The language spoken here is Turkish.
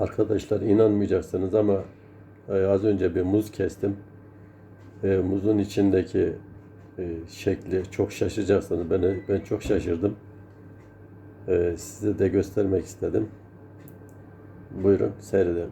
Arkadaşlar inanmayacaksınız ama e, az önce bir muz kestim. E, muzun içindeki e, şekli çok şaşıracaksınız Ben, ben çok şaşırdım. E, size de göstermek istedim. Buyurun seyredelim.